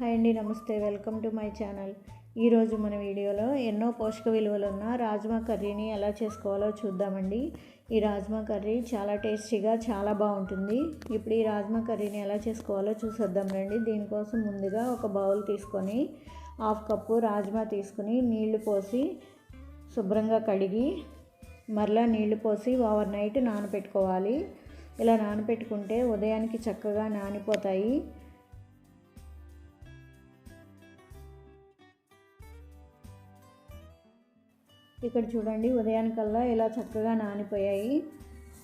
Hi అండి నమస్తే. Welcome to my channel. ఈరోజు మన వీడియోలో ఎన్నో పోషక విలువలు ఉన్న రాజ్మా కర్రీని ఎలా చేసుకోవాలో చూద్దామండి. ఈ రాజ్మా కర్రీ చాలా టేస్టీగా చాలా బాగుంటుంది. ఇప్పుడు ఈ రాజ్మా కర్రీని ఎలా చేసుకోవాలో చూసేద్దాం రండి. దీనికోసం ముందుగా ఒక బౌల్ తీసుకొని హాఫ్ కప్పు రాజ్మా తీసుకుని నీళ్ళు పోసి శుభ్రంగా కడిగి మరలా నీళ్ళు పోసి ఓవర్ నైట్ నానబెట్టుకోవాలి ఇలా నానబెట్టుకుంటే ఉదయానికి చక్కగా నానిపోతాయి. ఇక్కడ చూడండి ఉదయానికల్లా ఇలా చక్కగా నానిపోయాయి.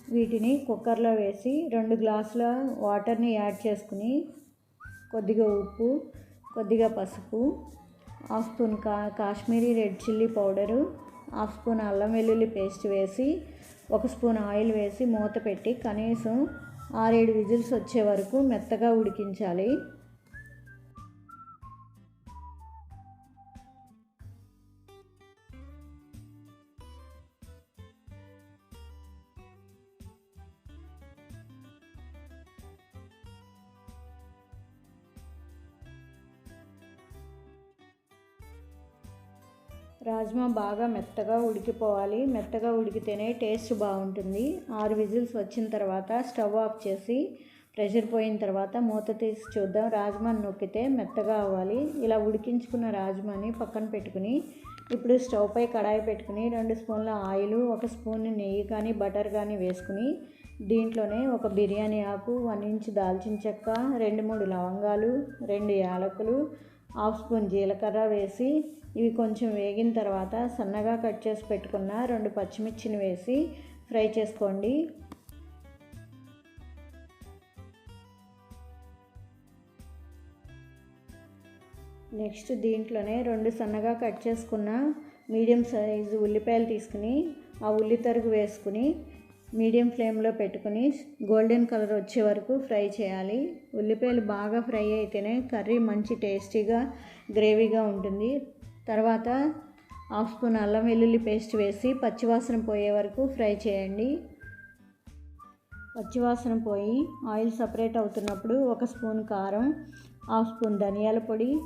వీటిని కుక్కర్లో వేసి రెండు గ్లాసుల వాటర్ని యాడ్ చేసుకుని కొద్దిగా ఉప్పు కొద్దిగా పసుపు హాఫ్ స్పూన్ కా Kashmiri red chilli powder half spoon అల్లం వెల్లుల్లి పేస్ట్ వేసి ఒక స్పూన్ ఆయిల్ వేసి మూత పెట్టి కనీసం ఆరేడు విజిల్స్ వచ్చే వరకు మెత్తగా ఉడికించాలి. రాజ్మా బాగా మెత్తగా ఉడికిపోవాలి. మెత్తగా ఉడికితేనే టేస్ట్ బాగుంటుంది. ఆరు విజిల్స్ వచ్చిన తర్వాత స్టవ్ ఆఫ్ చేసి ప్రెషర్ పోయిన తర్వాత మూత తీసి చూద్దాం. రాజ్మాని నొక్కితే మెత్తగా అవ్వాలి. ఇలా ఉడికించుకున్న రాజ్మాని పక్కన పెట్టుకుని ఇప్పుడు స్టవ్ పై కడాయి పెట్టుకుని రెండు స్పూన్ల ఆయిల్ ఒక స్పూన్ నెయ్యి కానీ బటర్ కానీ వేసుకుని దీంట్లోనే ఒక బిర్యానీ ఆకు వన్ ఇంచ్ దాల్చిన చెక్క రెండు మూడు లవంగాలు రెండు యాలకులు హాఫ్ స్పూన్ జీలకర్ర వేసి ఇవి కొంచెం వేగిన తర్వాత సన్నగా కట్ చేసి పెట్టుకున్న రెండు పచ్చిమిర్చిని వేసి ఫ్రై చేసుకోండి. నెక్స్ట్ దీంట్లోనే రెండు సన్నగా కట్ చేసుకున్న మీడియం సైజు ఉల్లిపాయలు తీసుకుని ఆ ఉల్లి తరుగు వేసుకుని మీడియం ఫ్లేమ్లో పెట్టుకుని గోల్డెన్ కలర్ వచ్చే వరకు ఫ్రై చేయాలి. ఉల్లిపాయలు బాగా ఫ్రై అయితేనే కర్రీ మంచి టేస్టీగా గ్రేవీగా ఉంటుంది. తర్వాత హాఫ్ స్పూన్ అల్లం వెల్లుల్లి పేస్ట్ వేసి పచ్చివాసన పోయే వరకు ఫ్రై చేయండి. పచ్చివాసన పోయి ఆయిల్ సపరేట్ అవుతున్నప్పుడు ఒక స్పూన్ కారం హాఫ్ స్పూన్ ధనియాల పొడి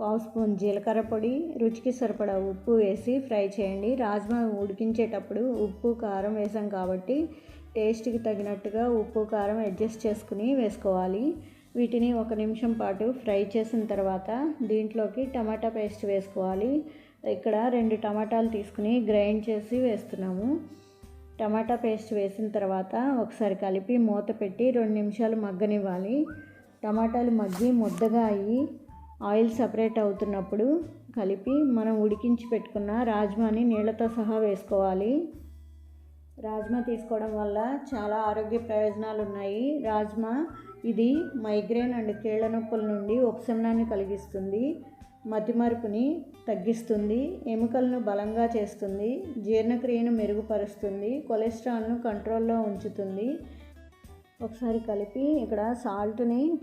పావు స్పూన్ జీలకర్ర పొడి రుచికి సరిపడా ఉప్పు వేసి ఫ్రై చేయండి. రాజ్మా ఉడికించేటప్పుడు ఉప్పు కారం వేసాం కాబట్టి టేస్ట్కి తగినట్టుగా ఉప్పు కారం అడ్జస్ట్ చేసుకుని వేసుకోవాలి. వీటిని ఒక నిమిషం పాటు ఫ్రై చేసిన తర్వాత దీంట్లోకి టమాటా పేస్ట్ వేసుకోవాలి. ఇక్కడ రెండు టమాటాలు తీసుకుని గ్రైండ్ చేసి వేస్తున్నాము. టమాటా పేస్ట్ వేసిన తర్వాత ఒకసారి కలిపి మూత పెట్టి రెండు నిమిషాలు మగ్గనివ్వాలి. టమాటాలు మగ్గి ముద్దగా అయ్యి ఆయిల్ సపరేట్ అవుతున్నప్పుడు కలిపి మనం ఉడికించి పెట్టుకున్న రాజ్మాని నీళ్ళతో సహా వేసుకోవాలి. రాజ్మా తీసుకోవడం వల్ల చాలా ఆరోగ్య ప్రయోజనాలు ఉన్నాయి. రాజ్మా ఇది మైగ్రేన్ అండ్ కీళ్ళ నొప్పుల నుండి ఉపశమనాన్ని కలిగిస్తుంది మతిమరుపుని తగ్గిస్తుంది ఎముకలను బలంగా చేస్తుంది జీర్ణక్రియను మెరుగుపరుస్తుంది కొలెస్ట్రాల్ను కంట్రోల్లో ఉంచుతుంది. ఒకసారి కలిపి ఇక్కడ సాల్ట్ని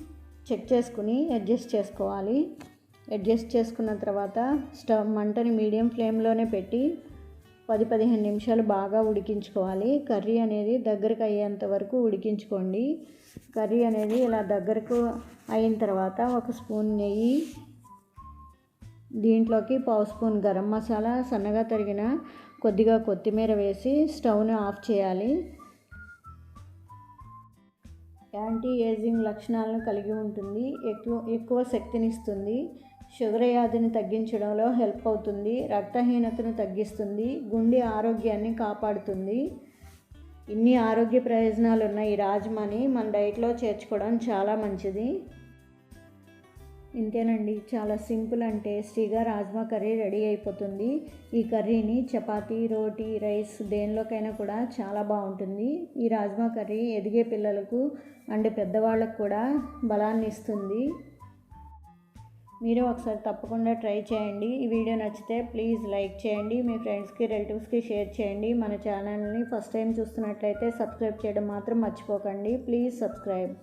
చెక్ చేసుకుని అడ్జస్ట్ చేసుకోవాలి. అడ్జస్ట్ చేసుకున్న తర్వాత స్టవ్ మంటని మీడియం ఫ్లేమ్లోనే పెట్టి పది పదిహేను నిమిషాలు బాగా ఉడికించుకోవాలి. కర్రీ అనేది దగ్గరకు అయ్యేంత వరకు ఉడికించుకోండి. కర్రీ అనేది ఇలా దగ్గరకు అయిన తర్వాత ఒక స్పూన్ నెయ్యి దీంట్లోకి పావు స్పూన్ గరం మసాలా సన్నగా తరిగిన కొద్దిగా కొత్తిమీర వేసి స్టవ్ని ఆఫ్ చేయాలి. యాంటీ ఏజింగ్ లక్షణాలను కలిగి ఉంటుంది ఎక్కువ ఎక్కువ శక్తినిస్తుంది షుగర్ వ్యాధిని తగ్గించడంలో హెల్ప్ అవుతుంది రక్తహీనతను తగ్గిస్తుంది గుండె ఆరోగ్యాన్ని కాపాడుతుంది. ఇన్ని ఆరోగ్య ప్రయోజనాలు ఉన్న ఈ రాజ్మాని మన డైట్లో చేర్చుకోవడం చాలా మంచిది. ఇంతేనండి. చాలా సింపుల్ అండ్ టేస్టీగా రాజ్మా కర్రీ రెడీ అయిపోతుంది. ఈ కర్రీని చపాతీ రోటీ రైస్ దేనిలోకైనా కూడా చాలా బాగుంటుంది. ఈ రాజ్మా కర్రీ ఎదిగే పిల్లలకు అండ్ పెద్దవాళ్ళకు కూడా బలాన్ని ఇస్తుంది. మీరు ఒకసారి తప్పకుండా ట్రై చేయండి. ఈ వీడియో నచ్చితే ప్లీజ్ లైక్ చేయండి. మీ ఫ్రెండ్స్కి రిలేటివ్స్కి షేర్ చేయండి. మన ఛానల్ని ఫస్ట్ టైం చూస్తున్నట్లయితే సబ్స్క్రైబ్ చేయడం మాత్రం మర్చిపోకండి. Please subscribe.